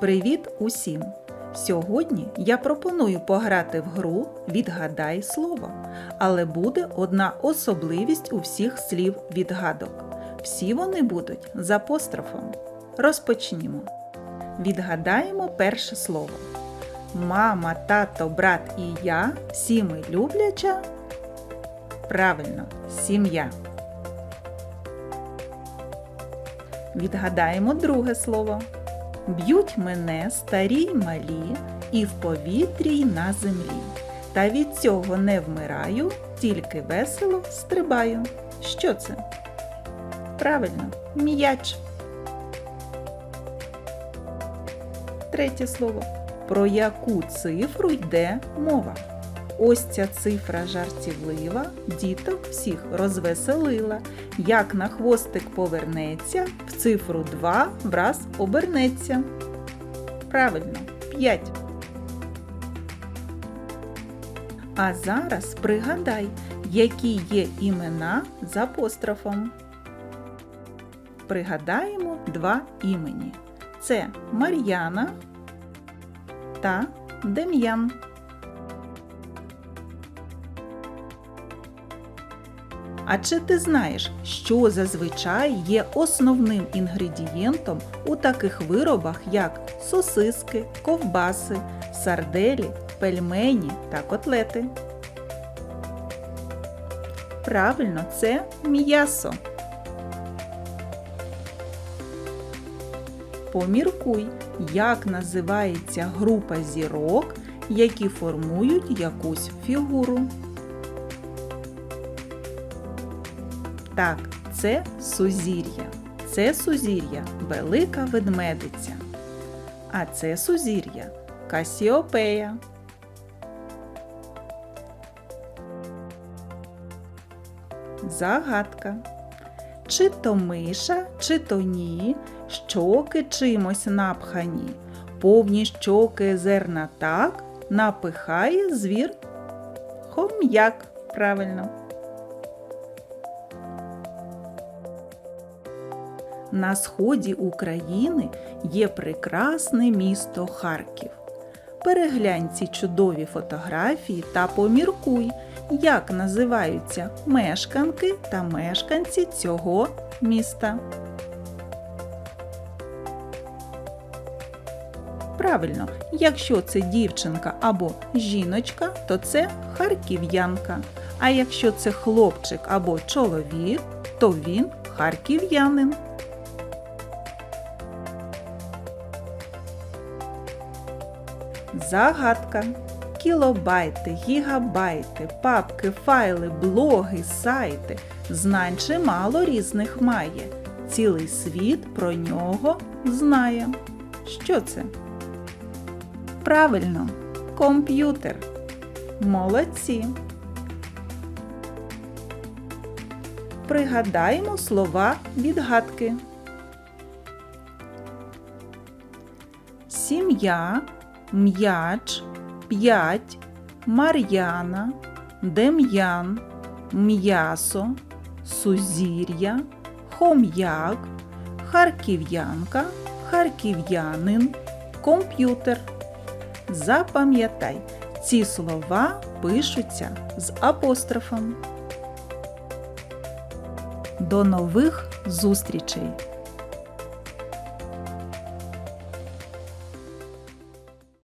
Привіт усім! Сьогодні я пропоную пограти в гру Відгадай слово, але буде одна особливість у всіх слів відгадок. Всі вони будуть з апострофом. Розпочнімо. Відгадаємо перше слово. Мама, тато, брат і я всі ми любляча. Правильно, сім'я. Відгадаємо друге слово. Б'ють мене старі й малі, і в повітрі й на землі. Та від цього не вмираю, тільки весело стрибаю. Що це? Правильно, м'яч. Третє слово. Про яку цифру йде мова? Ось ця цифра жартівлива, діток всіх розвеселила. Як на хвостик повернеться, в цифру 2 враз обернеться. Правильно, 5. А зараз пригадай, які є імена з апострофом. Пригадаємо два імені. Це Мар'яна та Дем'ян. А чи ти знаєш, що зазвичай є основним інгредієнтом у таких виробах, як сосиски, ковбаси, сарделі, пельмені та котлети? Правильно, це м'ясо. Поміркуй, як називається група зірок, які формують якусь фігуру. Так, це сузір'я. Це сузір'я велика ведмедиця. А це сузір'я Касіопея. Загадка. Чи то миша, чи то ні, щоки чимось напхані. Повні щоки зерна так напихає звір. Хом'як, правильно. На сході України є прекрасне місто Харків. Переглянь ці чудові фотографії та поміркуй, як називаються мешканки та мешканці цього міста. Правильно, якщо це дівчинка або жіночка, то це харків'янка. А якщо це хлопчик або чоловік, то він харків'янин. Загадка. Кілобайти, гігабайти, папки, файли, блоги, сайти. Знань чимало різних має. Цілий світ про нього знає. Що це? Правильно, комп'ютер. Молодці. Пригадаємо слова відгадки. Сім'я м'яч, п'ять, Мар'яна, Дем'ян, м'ясо, сузір'я, хом'як, харків'янка, харків'янин, комп'ютер. Запам'ятай, ці слова пишуться з апострофом. До нових зустрічей!